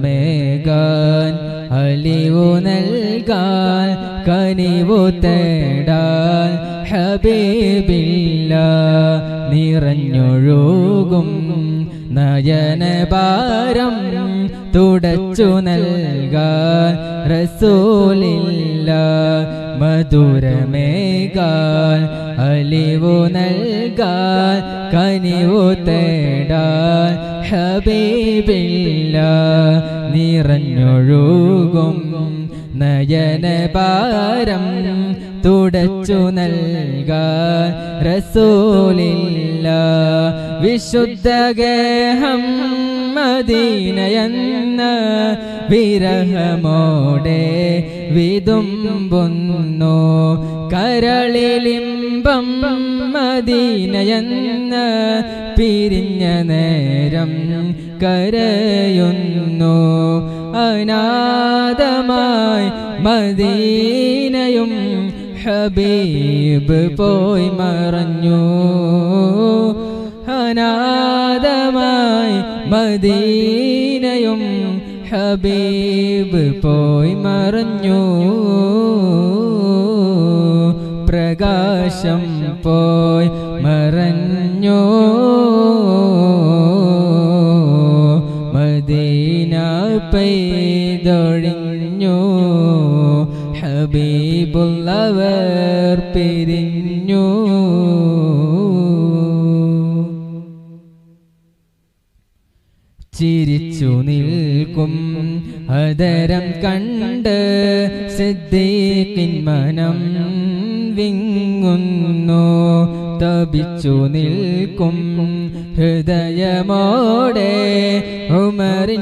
മധുരമേകാൻ അലിവു നൽകാൻ കനിവു തേടാൻ ഹബീബില്ല നിറഞ്ഞൊഴുകും നയനഭാരം തുടച്ചു നൽകാൻ റസൂലില്ല മധുരമേകാൻ അലിവു നൽകാൻ കനിവു തേടാൻ ഹബീബില്ല നിറഞ്ഞൊഴുകും നയനഭാരം തുടച്ചു നൽക റസൂലില്ല. വിശുദ്ധഗേഹം മദീനയെന്ന വിരഹമോടെ വിതുമ്പുന്നു. കരളിലിമ്പം മദീനയെന്ന പിരിഞ്ഞ നേരം കരയുന്നു. അനാഥമായി മദീനയും ഹബീബ് പോയി മറഞ്ഞു. അനാഥമായി മദീനയും ഹബീബ് പോയി മറഞ്ഞു. പ്രകാശം പോയി മറഞ്ഞു. മദീന പെയ്തൊഴിഞ്ഞു. ഹബീബുള്ളവർ പിരിഞ്ഞു. ചിരിച്ചു നിൽക്കും. അതരം കണ്ട് സിദ്ദീഖിൻ മനം വിങ്ങുന്നു. തപിച്ചു നിൽക്കും. ഹൃദയമോടെ ഉമറിൻ